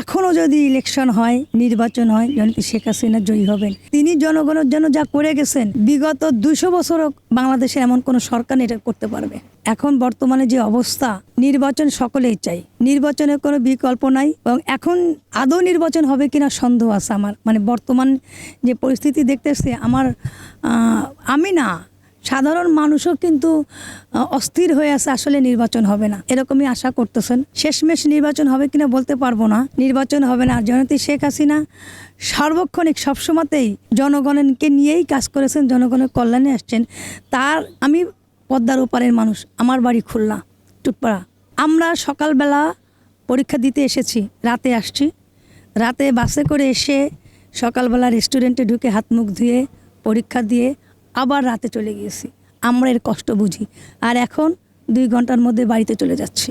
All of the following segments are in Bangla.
এখনও যদি ইলেকশন হয়, নির্বাচন হয় জনতি শেখ হাসিনা জয়ী হবেন, তিনি জনগণের জন্য যা করে গেছেন, বিগত দুশো বছরও বাংলাদেশে এমন কোনো সরকার এটা করতে পারবে। এখন বর্তমানে যে অবস্থা, নির্বাচন সকলেই চাই নির্বাচনের কোনো বিকল্প নাই এবং এখন আদৌ নির্বাচন হবে কিনা সন্দেহ আছে আমার। মানে বর্তমান যে পরিস্থিতি দেখতেছি, আমার আমি না সাধারণ মানুষও কিন্তু অস্থির হয়ে আছে, আসলে নির্বাচন হবে না। এরকমই আশা করতেছেন। শেষমেশ নির্বাচন হবে কিনা বলতে পারব না। নির্বাচন হবে না। জনতি শেখ হাসিনা সার্বক্ষণিক সবসময়তেই জনগণকে নিয়েই কাজ করেছেন, জনগণের কল্যাণে আসছেন। তার, আমি পদ্মার ওপারের মানুষ, আমার বাড়ি খুলনা টুকপাড়া আমরা সকালবেলা পরীক্ষা দিতে এসেছি, রাতে আসছি। রাতে বাসে করে এসে সকালবেলা রেস্টুরেন্টে ঢুকে হাত মুখ ধুয়ে পরীক্ষা দিয়ে আবার রাতে চলে গিয়েছি। আমরা এর কষ্ট বুঝি। আর এখন দুই ঘণ্টার মধ্যে বাড়িতে চলে যাচ্ছি।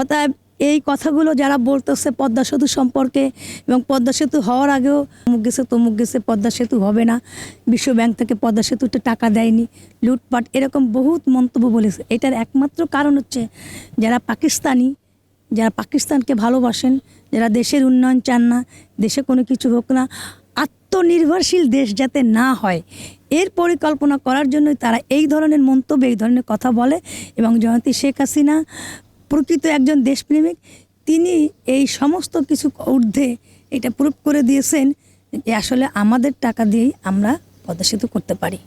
অতএব এই কথাগুলো যারা বলতেছে, পদ্মা সেতু সম্পর্কে এবং পদ্মা সেতু হওয়ার আগেও মুখ গেছে, তমুক গেছে, পদ্মা সেতু হবে না। বিশ্ব ব্যাংক থেকে পদ্মা সেতুতে টাকা দেয়নি। লুটপাট এরকম বহুত মন্তব্য বলেছে। এটার একমাত্র কারণ হচ্ছে যারা পাকিস্তানি, যারা পাকিস্তানকে ভালোবাসেন, যারা দেশের উন্নয়ন চান না, দেশে কোনো কিছু হোক না, আত্মনির্ভরশীল দেশ যাতে না হয় এর পরিকল্পনা করার জন্যই তারা এই ধরনের মন্তব্য, এই ধরনের কথা বলে এবং জয়ন্তী শেখ হাসিনা প্রকৃত একজন দেশপ্রেমিক, তিনি এই সমস্ত কিছু ঊর্ধ্বে এটা প্রুভ করে দিয়েছেন যে আসলে আমাদের টাকা দিয়েই আমরা প্রদর্শিত করতে পারি।